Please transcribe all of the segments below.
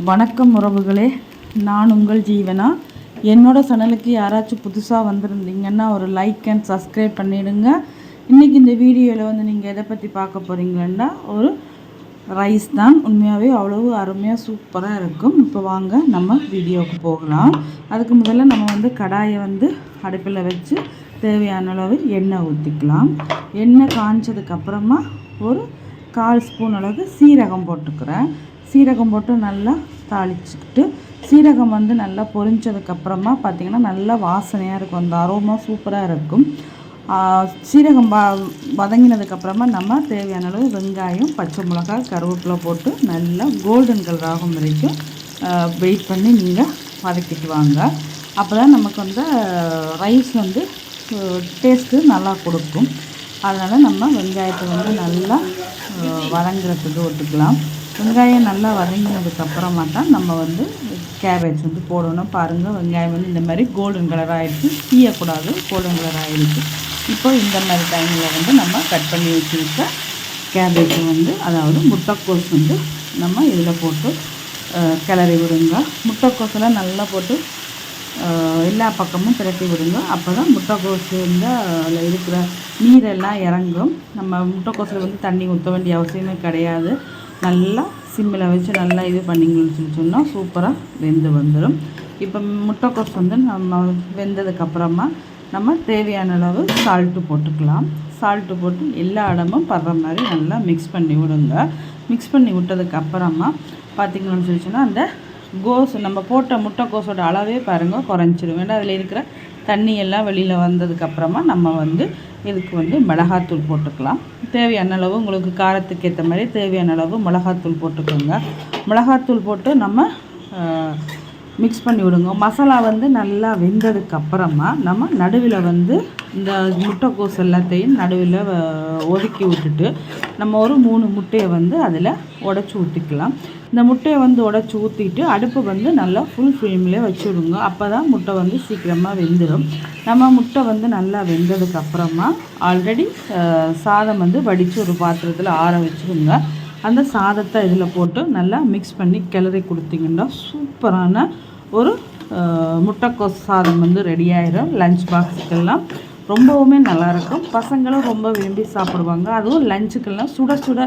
வணக்கம் உறவுகளே. நான் உங்கள் ஜீவனா? என்னோடய சேனலுக்கு யாராச்சும் புதுசாக வந்திருந்தீங்கன்னா ஒரு லைக் அண்ட் சப்ஸ்கிரைப் பண்ணிவிடுங்க இன்றைக்கி இந்த வீடியோவில் வந்து நீங்கள் எதை பற்றி பார்க்க போகிறீங்கன்னா ஒரு ரைஸ் தான். உண்மையாகவே அவ்வளவு அருமையாக சூப்பராக இருக்கும். இப்போ வாங்க நம்ம வீடியோவுக்கு போகலாம். அதுக்கு முதல்ல நம்ம வந்து கடாயை வந்து அடுப்பில் வச்சு தேவையான அளவு எண்ணெய் ஊற்றிக்கலாம் எண்ணெய் காய்ச்சதுக்கப்புறமா ஒரு கால் ஸ்பூன் அளவுக்கு சீரகம் போட்டுக்கிறேன். சீரகம் போட்டு நல்லா தாளிச்சுக்கிட்டு சீரகம் வந்து நல்லா பொரிஞ்சதுக்கப்புறமா பார்த்திங்கன்னா நல்லா வாசனையாக இருக்கும். அந்த அரோமா சூப்பராக இருக்கும். சீரகம் வ வதங்கினதுக்கப்புறமா நம்ம தேவையான அளவு வெங்காயம் பச்சை மிளகாய் கருவேப்பிலை போட்டு நல்லா கோல்டன் கலர் ஆகும் வரைக்கும் வெயிட் பண்ணி நீங்கள் வதக்கிட்டு வாங்க. அப்போ தான் நமக்கு வந்து ரைஸ் வந்து டேஸ்ட்டு நல்லா கொடுக்கும். அதனால் நம்ம வெங்காயத்தை வந்து நல்லா வதங்குறதுக்கு விட்டுக்கலாம் வெங்காயம் நல்லா வதங்கினதுக்கப்புறமா தான் நம்ம வந்து கேபேஜ் வந்து போடணும். பாருங்கள் வெங்காயம் வந்து இந்த மாதிரி கோல்டன் கலர் ஆகிடுச்சு தீயக்கூடாது கோல்டன் கலர் ஆகிடுச்சு இப்போ இந்த மாதிரி டைமில் வந்து நம்ம கட் பண்ணி வச்சுருக்க கேபேஜ் வந்து அதாவது முட்டைக்கோஸ் வந்து நம்ம இதில் போட்டு கிளறி விடுங்க. முட்டைக்கோஸெல்லாம் நல்லா போட்டு எல்லா பக்கமும் பிரட்டி விடுங்க. அப்போ தான் முட்டைக்கோஸ் வந்து அதில் இருக்கிற நீரெல்லாம் இறங்கும். நம்ம முட்டைக்கோஸில் வந்து தண்ணி ஊற்ற வேண்டிய அவசியமே கிடையாது. நல்லா சிம்மில் வச்சு நல்லா இது பண்ணிங்கன்னு சொல்லி சொன்னால் சூப்பராக வெந்து வந்துடும் இப்போ முட்டைக்கோஸ் வந்து நம்ம வெந்ததுக்கப்புறமா நம்ம தேவையான அளவு சால்ட்டு போட்டுக்கலாம். சால்ட்டு போட்டு எல்லா இடமும் படுற மாதிரி நல்லா மிக்ஸ் பண்ணி விடுங்க. மிக்ஸ் பண்ணி விட்டதுக்கப்புறமா பார்த்திங்கன்னு சொல்லி சொன்னால் அந்த கோஸ் நம்ம போட்ட முட்டைக்கோஸோட அளவே பாருங்கள் குறைஞ்சிரும். ஏன்னா அதில் இருக்கிற தண்ணி எல்லாம் வெளியில் வந்ததுக்கப்புறமா நம்ம வந்து இதுக்கு வந்து மிளகாத்தூள் போட்டுக்கலாம். தேவையான அளவு உங்களுக்கு காரத்துக்கு ஏற்ற மாதிரி தேவையான அளவு மிளகாத்தூள் போட்டுக்கோங்க. மிளகாத்தூள் போட்டு நம்ம மிக்ஸ் பண்ணி விடுங்க. மசாலா வந்து நல்லா வெந்ததுக்கு அப்புறமா நம்ம நடுவில் வந்து இந்த முட்டைக்கோஸ் எல்லாத்தையும் நடுவில் ஒதுக்கி விட்டுட்டு நம்ம ஒரு மூணு முட்டையை வந்து அதில் உடச்சி ஊற்றிக்கலாம் இந்த முட்டையை வந்து உடச்சி ஊற்றிட்டு அடுப்பு வந்து நல்லா ஃபுல் ஃப்ளேம்லேயே வச்சு விடுங்க அப்போ தான் முட்டை வந்து சீக்கிரமாக வெந்துடும் நம்ம முட்டை வந்து நல்லா வெந்ததுக்கு அப்புறமா ஆல்ரெடி சாதம் வந்து வடித்து ஒரு பாத்திரத்தில் ஆற வச்சுருங்க அந்த சாதத்தை இதில் போட்டு நல்லா மிக்ஸ் பண்ணி கிளறி கொடுத்தீங்கன்னா சூப்பரான ஒரு முட்டைக்கோஸ் சாதம் வந்து ரெடி ஆயிடும் லஞ்ச் பாக்ஸுக்கெல்லாம் ரொம்பவுமே நல்லாயிருக்கும் பசங்களும் ரொம்ப விரும்பி சாப்பிடுவாங்க. அதுவும் லஞ்சுக்கெல்லாம் சுட சுட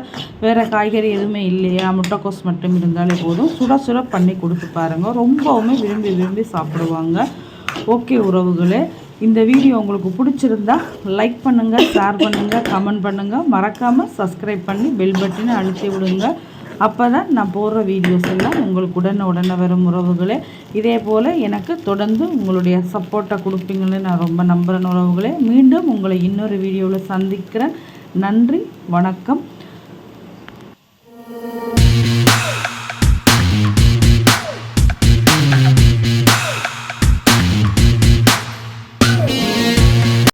வேறு காய்கறி எதுவுமே இல்லையா? முட்டைக்கோஸ் மட்டும் இருந்தாலே போதும். சுட சுட பண்ணி கொடுத்து பாருங்கள் ரொம்பவுமே விரும்பி விரும்பி சாப்பிடுவாங்க. ஓகே உறவுகளே. இந்த வீடியோ உங்களுக்கு பிடிச்சிருந்தா லைக் பண்ணுங்கள் ஷேர் பண்ணுங்கள் கமெண்ட் பண்ணுங்கள் மறக்காமல் சப்ஸ்கிரைப் பண்ணி பெல் பட்டனை அழுத்தி விடுங்க. அப்போ தான் நான் போடுற வீடியோஸ் எல்லாம் உங்களுக்கு உடனே உடனே வரும் உறவுகளே. இதே போல் எனக்கு தொடர்ந்து உங்களுடைய சப்போர்ட்டை கொடுப்பீங்கன்னு நான் ரொம்ப நம்புகிறேன் உறவுகளே. மீண்டும் உங்களை இன்னொரு வீடியோவில் சந்திக்கிறேன். நன்றி வணக்கம்.